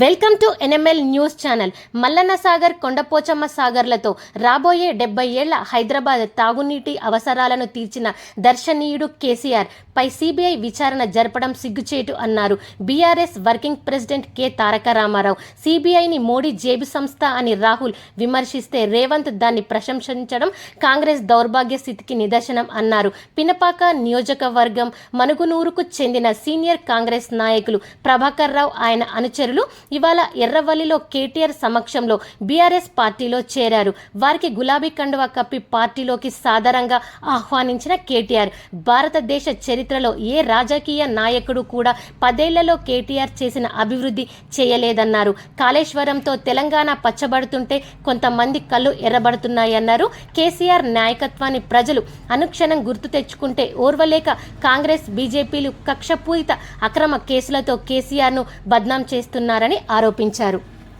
Welcome to NML news channel. Mallanna Sagar Kondapochamma సాగర్లతో రాబోయే డెబ్బై ఏళ్ళ హైదరాబాద్ తాగునీటి అవసరాలను తీర్చిన దర్శనీయుడు కేసీఆర్. పై సిబిఐ విచారణ జరపడం సిగ్గుచేటు అన్నారు BRS working president K. Taraka Rama Rao సిబిఐని మోడీ జేబు సంస్థ అని రాహుల్ విమర్శిస్తే రేవంత్ దాన్ని ప్రశంసించడం కాంగ్రెస్ దౌర్భాగ్య స్థితికి నిదర్శనం అన్నారు. పినపాక నియోజకవర్గం మనుగునూరుకు చెందిన సీనియర్ కాంగ్రెస్ నాయకులు ప్రభాకర్ రావు ఆయన అనుచరులు ఇవాళ ఎర్రవల్లిలో కేటీఆర్ సమక్షంలో బీఆర్ఎస్ పార్టీలో చేరారు. వారికి గులాబీ కండువా కప్పి పార్టీలోకి సాదరంగా ఆహ్వానించిన కేటీఆర్. భారతదేశ చరిత్రలో ఏ రాజకీయ నాయకుడు కూడా పదేళ్ళలో కేటీఆర్ చేసిన అభివృద్ధి చేయలేదన్నారు. కాళేశ్వరంతో తెలంగాణ పచ్చబడుతుంటే కొంతమంది కళ్ళు ఎర్రబడుతున్నాయన్నారు. కేసీఆర్ నాయకత్వాన్ని ప్రజలు అనుక్షణం గుర్తు తెచ్చుకుంటే ఓర్వలేక కాంగ్రెస్ బీజేపీలు కక్షపూరిత అక్రమ కేసులతో కేసీఆర్ను బద్నాం చేస్తున్నారని ఆరోపించారు